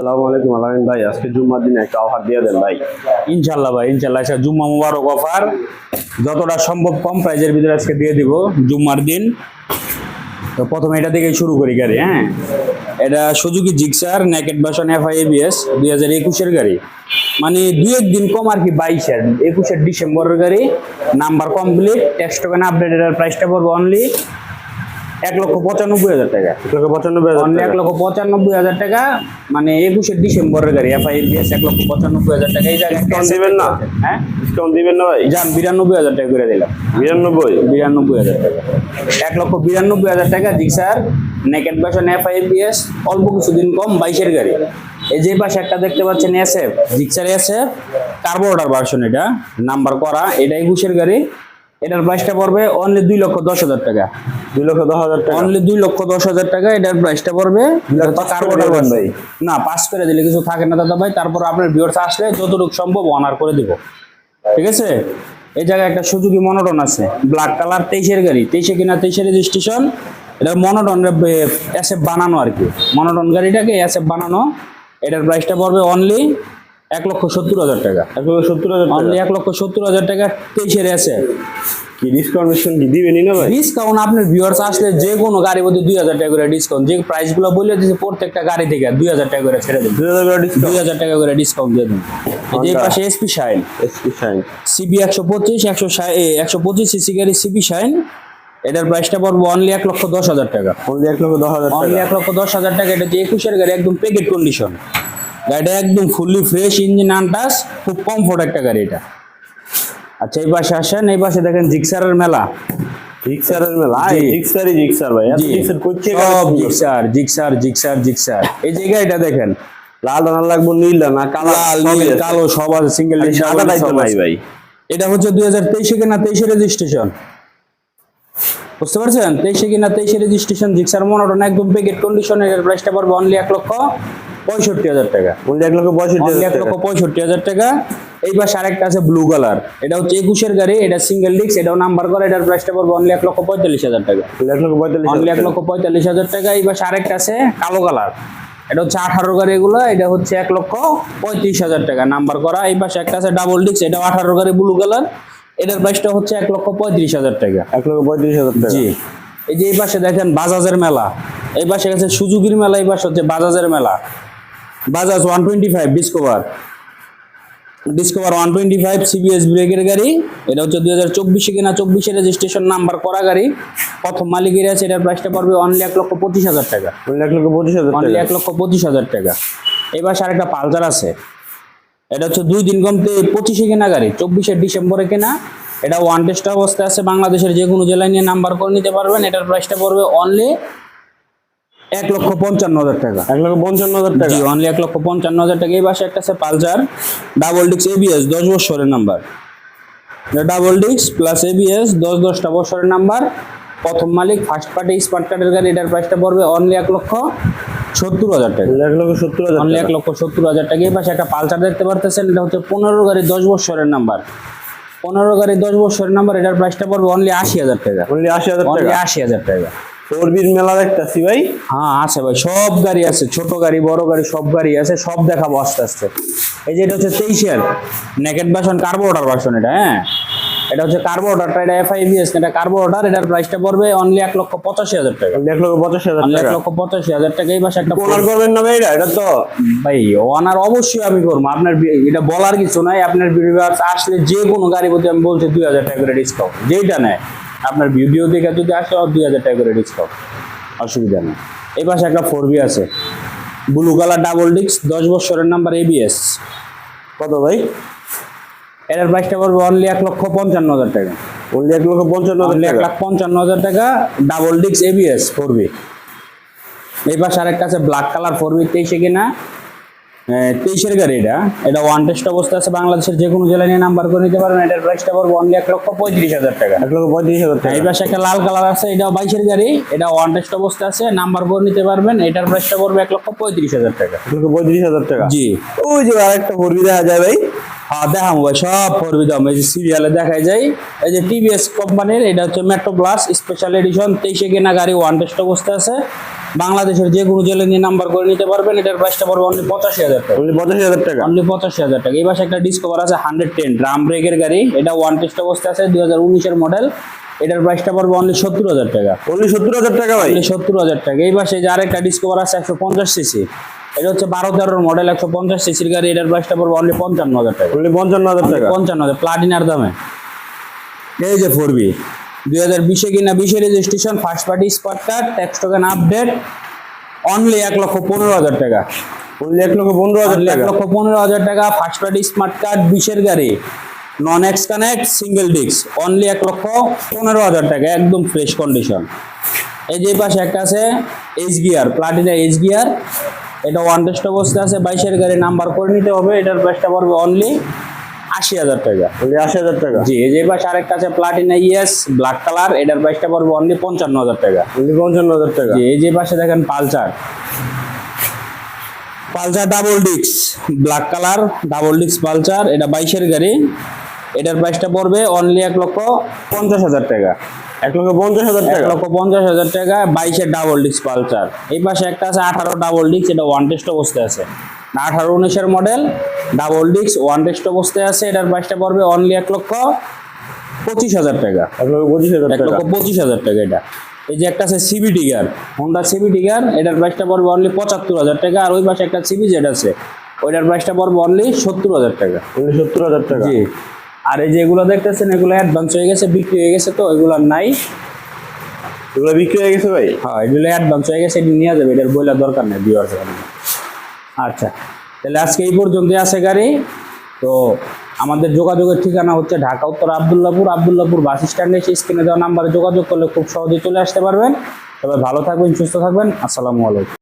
আসসালামু আলাইকুম, আলামিন ভাই। আজকে জুম্মার দিনে একটা অফার দিয়ে দেন ভাই। ইনশাল্লাহ ভাই ইনশাল্লাহ আজকে জুম্মা মুবারক অফার। যতটা সম্ভব কম প্রাইজের ভিতরে আজকে দিয়ে দিব জুম্মার দিন। তো প্রথমে এটা থেকে শুরু করি গাড়ি হ্যাঁ? এটা Suzuki Gixxer, naked version F I ABS দুই হাজার একুশের গাড়ি। মানে দুই এক দিন কম আর কি বাইশের, একুশের ডিসেম্বরের গাড়ি। Number complete tax token updated প্রাইসটা পড়বে অনলি এক লক্ষ পঁচানব্বই হাজার টাকা। এক লক্ষ পঁচানব্বই হাজার এক লক্ষ পঁচানব্বই হাজার টাকা মানে একুশের ডিসেম্বরের গাড়ি এফ আই এবিএস এক লক্ষ পঁচানব্বই হাজার টাকা এই জায়গায় Discount দিবেন না? হ্যাঁ? ডিসকাউন্ট দিবেন না ভাই? যান বিরানব্বই হাজার টাকা করে দিলাম। বিরানব্বই? বিরানব্বই হাজার টাকা। এক লক্ষ বিরানব্বই হাজার টাকা Gixxer naked version F IPS অল্প কিছুদিন কম বাইশের গাড়ি। এই যে পাশে একটা দেখতে পাচ্ছেন SF Gixxer SF carburettor version এটা নাম্বার করা এটা একুশের গাড়ি। এটার প্রাইসটা পড়বে অনলি দুই লক্ষ দশ হাজার টাকা। দুই লক্ষ দশ হাজার টাকা। অনলি দুই লক্ষ দশ হাজার টাকা এটার প্রাইসটা পড়বে। ভাই। না পাস করে দিলে কিছু থাকে না দাদা ভাই তারপর আপনার ভিউয়ার্স আসলে যতটুকু সম্ভব অনার করে দিব। ঠিক আছে? এই জায়গায় একটা সুজুকি মনোটন আছে। ব্ল্যাক কালার তেইশের গাড়ি। তেইশে কিনা তেইশের রেজিস্ট্রেশন এটা মনোটন অ্যাসেপ বানানো আর কি। মনোটন গাড়িটাকে অ্যাসেপ বানানো। এটার প্রাইসটা পড়বে অনলি এক লক্ষ সত্তর হাজার টাকা। এক লক্ষ সত্তর হাজার অনলি এক লক্ষ সত্তর হাজার টাকা তেইশের আছে। কি ডিসকাউন্ট মিশন দিবেনই না ভাই? ডিসকাউন্ট আপনার ভিউয়ার্স আসলে যে কোনো গাড়ির মধ্যে দুই হাজার টাকা করে ডিসকাউন্ট যে প্রাইসগুলো বলে প্রত্যেকটা গাড়ি থেকে দুই হাজার টাকা করে ছেড়ে দিন দুই হাজার টাকা ডিসকাউন্ট করে দিয়ে দিন এই যে পাশে SP Shine SP Shine CB একশো পঁচিশ একশো একশো পঁচিশ সিসি গাড়ি সিবি শাইন এটার প্রাইসটা পড়ব অনলি এক লক্ষ দশ হাজার টাকা। অনলি এক লক্ষ দশ হাজার অনলি এক লক্ষ দশ হাজার টাকা। এটা যে একুশের গাড়ি একদম পেকেট কন্ডিশন গাড়িটা একদম ফুললি ফ্রেশ ইঞ্জিন আনটাস খুব কমফোর্ট একটা গাড়ি এটা। আচ্ছা এই পাশে আসেন এই পাশে দেখেন জিক্সারের মেলা। জিক্সারের মেলা? জিক্সারই জিক্সার ভাই জিক্সার করছে সব জিক্সার জিক্সার জিক্সার জিক্সার এই যে গাড়িটা দেখেন। লাল না লাগবো নীল না কালো? নীল কালো সব আছে সিঙ্গেল খালি সাদাটাই তো নাই ভাই। এটা হচ্ছে দুই হাজার তেইশে কিনা তেইশে রেজিস্ট্রেশন বুঝতে পারছেন? তেইশে কিনা তেইশে রেজিস্ট্রেশন জিক্সার মনোটন একদম পেকেট কন্ডিশনের এর প্রাইসটা পড়বে অনলি এক লক্ষ পঁয়ষট্টি হাজার টাকা। অনলি এক লক্ষ পঁয়ষট্টি এক লক্ষ পঁয়ষট্টি হাজার টাকা। এই পাশে আরেকটা আছে ব্লু কালার এটা হচ্ছে একুশের গাড়ি এটা সিঙ্গেল ডিস্ক এটাও নাম্বার করা এটার প্রাইসটা পড়বে অনলি এক লক্ষ পঁয়তাল্লিশ হাজার টাকা। এক লক্ষ পঁয়তাল্লিশ অনলি হাজার এক লক্ষ পঁয়তাল্লিশ হাজার টাকা। এই পাশে আরেকটা আছে কালো কালার এটা হচ্ছে আঠারো গাড়ি এগুলো এটা হচ্ছে এক লক্ষ পঁয়ত্রিশ হাজার টাকা। নাম্বার করা। এই পাশে একটা আছে ডাবল ডিস্ক এটাও আঠারো গাড়ি ব্লু কালার এটার প্রাইসটা হচ্ছে এক লক্ষ পঁয়ত্রিশ হাজার টাকা। এক লক্ষ পঁয়ত্রিশ হাজার টাকা। জি। এই যে এই পাশে দেখেন বাজাজের মেলা। এই পাশে গেছে সুজুকির মেলা এই পাশে হচ্ছে বাজাজের মেলা। Bajaj one twenty five Discover Discover one twenty five CBS ব্রেকের গাড়ি। এটা হচ্ছে দুই হাজার চব্বিশে কিনা চব্বিশে রেজিস্ট্রেশন নাম্বার করা গাড়ি। প্রথম মালিকের আছে এটার প্রাইসটা পড়বে অনলি এক লক্ষ পঁচিশ হাজার টাকা। অনলি এক লক্ষ পঁচিশ হাজার অনলি টাকা। এক লক্ষ পঁচিশ হাজার টাকা। এবার আরেকটা পালসার আছে। এটা হচ্ছে দুই দিন কমতে পঁচিশে কেনা গাড়ি চব্বিশে ডিসেম্বরে কেনা। এটা ওয়ান টেস্ট অবস্থায় আছে বাংলাদেশের যে কোনো জেলায় নিয়ে নাম্বার করে নিতে পারবেন। এটার প্রাইসটা পড়বে অনলি এক লক্ষ পঞ্চান্ন হাজার টাকা। এক লক্ষ পঞ্চান্ন হাজার টাকা। অনলি এক লক্ষ পঞ্চান্ন হাজার টাকা। এই পাশে একটা আছে পালসার ডাবল ডিক্স এবিএস দশ বছরের নাম্বার ডাবল ডিক্স প্লাস এবিএস দশ দশটা বছরের নাম্বার প্রথম মালিক ফার্স্ট পার্টি স্মার্ট কার্ডের গাড়ি এটার প্রাইসটা পড়বে অনলি এক লক্ষ সত্তর হাজার টাকা। এক লক্ষ সত্তর হাজার অনলি এক লক্ষ সত্তর হাজার টাকা। এই পাশে একটা পালসার দেখতে পারতেছেন এটা হচ্ছে পনেরো গাড়ি দশ বছরের নাম্বার পনেরো গাড়ি দশ বছরের নাম্বার এটার প্রাইসটা পড়বে অনলি আশি হাজার টাকা। অনলি আশি হাজার টাকা। আশি হাজার টাকা। ফোর মেলা দেখতেছি ভাই। হ্যাঁ আছে ভাই সব গাড়ি আছে ছোট গাড়ি বড় গাড়ি সব গাড়ি আছে সব দেখাবো আস্তে আস্তে। এই যে এটা হচ্ছে তেইশের নেকেট ভার্সন কার্বোরেটার ভার্সন এটা হ্যাঁ? এটা হচ্ছে কার্বোরেটারটা এটা এফআইবিএস এটা কার্বোরেটার এটার প্রাইসটা পড়বে অনলি এক লক্ষ পঁচাশি হাজার টাকা। এক লক্ষ পঁচাশি হাজার অনলি এক লক্ষ পঁচাশি হাজার টাকা এই পাশে একটা কোনার করবেন না ভাই এটা এটা তো? ভাই ওনার অবশ্যই আমি করব আপনার এটা বলার কিছু নাই আপনার ভিডিওস আসলে যে কোনো গাড়ি প্রতি আমি বলছি দুই হাজার টাকা করে ডিসকাউন্ট যেইটা নেয়। আপনার ভিডিও দেখে যদি আসে দুই হাজার টাকা করে ডিসকাউন্ট অসুবিধা নেই। এই পাশে একটা ফোর বি আছে। ব্লু কালার ডাবল ডিস্ক দশ বছরের নাম্বার এবিএস কত ভাই? এটার প্রাইসটা পড়বে অনলি এক লক্ষ পঞ্চান্ন হাজার টাকা। অনলি এক লক্ষ পঞ্চান্ন হাজার এক লাখ পঞ্চান্ন হাজার টাকা double disc ABS four B এই পাশে আরেকটা আছে ব্ল্যাক কালার ফোর বি তেইশে কিনা? তেইশের গাড়ি এটা। এটা ওয়ান টেস্ট অবস্থা আছে বাংলাদেশের যে কোনো জেলায় নিয়ে নাম্বার করে নিতে পারবেন। এটার প্রাইসটা পড়বে অনলি এক লক্ষ পঁয়ত্রিশ হাজার টাকা। এক লক্ষ পঁয়ত্রিশ হাজার টাকা। এই পাশে একটা লাল কালার আছে এটা বাইশের গাড়ি। এটা ওয়ান টেস্ট অবস্থা আছে নাম্বার করে নিতে পারবেন। এটার প্রাইসটা পড়বে এক লক্ষ পঁয়ত্রিশ হাজার টাকা। এক লক্ষ পঁয়ত্রিশ হাজার টাকা। জি। ওই যে আরেকটা ফোর বি দেখা যায় ভাই। হ্যাঁ দেখাম ভাই সব করবি দাম এই যে সিরিয়ালে দেখাই যায় এই যে টিভিএস কোম্পানির এটা হচ্ছে মেট্রো প্লাস স্পেশাল এডিশন তেইশে কেনা গাড়ি ওয়ান টেস্ট অবস্থা আছে। বাংলাদেশের যে কোনো জেলে নিয়ে নাম্বার করে নিতে পারবেন। এটার প্রাইসটা পড়বে অনলি পঁচাশি হাজার টাকা। অনলি পঁচাশি হাজার টাকা? অনলি পঁচাশি হাজার টাকা। এই পাশে একটা ডিসকভার আছে হান্ড্রেড টেন ড্রাম ব্রেকের গাড়ি। এটা ওয়ান টেস্ট অবস্থায় আছে দুই হাজার উনিশের মডেল এটার প্রাইসটা পড়বে অনলি সত্তর হাজার টাকা। অনলি সত্তর হাজার টাকা ভাই? অনলি সত্তর হাজার টাকা। এই পাশে যে আরেকটা ডিসকভার আছে একশো পঞ্চাশ সিসি এটা হচ্ছে বারো তেরোর মডেল একশো পঞ্চাশ সিসির গাড়ি। এটার প্রাইসটা পড়বে অনলি পঞ্চান্ন হাজার টাকা। অনলি পঞ্চান্ন হাজার টাকা? পঞ্চান্ন হাজার প্লাটিনার দামে। এই যে ফোর বি দুই হাজার বিশে কিনা বিশে registration first party spot card tax token update only এক লক্ষ পনেরো হাজার টাকা। অনলি এক লক্ষ পনেরো হাজার Only এক লক্ষ পনেরো হাজার টাকা ফার্স্ট পার্টি স্মার্ট কার্ড বিশের গাড়ি non X connect single disc only এক লক্ষ পনেরো হাজার টাকা একদম ফ্রেশ কন্ডিশন এই যে পাশে একটা আছে H gear Platina H gear এটা ওয়ান টেস্ট অবস্থায় আছে বাইশের গাড়ি নাম্বার করে নিতে হবে এটার প্রাইসটা পড়বে অনলি আশি হাজার টাকা। আশি হাজার টাকা? জি এই যে পাশে আরেকটা আছে প্লাটিনা ইয়েস ব্ল্যাক কালার এটার প্রাইসটা পড়বে অনলি পঞ্চান্ন হাজার টাকা। পঞ্চান্ন হাজার টাকা? জি এই যে পাশে দেখেন Pulsar Pulsar double discs black colour double discs Pulsar এটা বাইশের গাড়ি। এটার প্রাইসটা পড়বে অনলি এক লক্ষ পঞ্চাশ হাজার টাকা। এক লক্ষ পঞ্চাশ হাজার টাকা। লক্ষ পঞ্চাশ হাজার টাকা বাইশের ডাবল ডিক্স পালচার এই পাশে একটা আছে আঠারো ডাবল ডিক্স এটা ওয়ান টেস্ট অবস্থায় আছে। আঠারো উনিশের মডেল ডাবল ডিক্স ওয়ান টেস্ট অবস্থায় আছে। এটার প্রাইসটা পড়বে অনলি এক লক্ষ পঁচিশ হাজার টাকা। এক লক্ষ পঁচিশ হাজার এক লক্ষ পঁচিশ হাজার টাকা এটা। এই যে একটা আছে CB Trigger Honda CB Trigger এটার প্রাইসটা পড়বে অনলি পঁচাত্তর হাজার টাকা। আর ওই পাশে একটা সিবি জেড আছে ওইটার প্রাইসটা পড়বে অনলি সত্তর হাজার টাকা। সত্তর হাজার টাকা। জি। আর এই যে এগুলো দেখতেছেন এগুলো অ্যাডভান্স হয়ে গেছে বিক্রি হয়ে গেছে তো এগুলো নাই। এগুলো বিক্রি হয়ে গেছে ভাই? হ্যাঁ এগুলো অ্যাডভান্স হয়ে গেছে এটি নিয়ে যাবে এটার বইলার দরকার নেই ভিউয়ার্স আচ্ছা তাহলে আজকে এই পর্যন্তই আছে গাড়ি। তো আমাদের যোগাযোগের ঠিকানা হচ্ছে ঢাকা উত্তর আবদুল্লাপুর আবদুল্লাপুর বাস স্ট্যান্ডে এসে স্ক্রিনে দেওয়া নাম্বারে যোগাযোগ করলে খুব সহজে চলে আসতে পারবেন। তবে ভালো থাকবেন সুস্থ থাকবেন। আসসালামু আলাইকুম।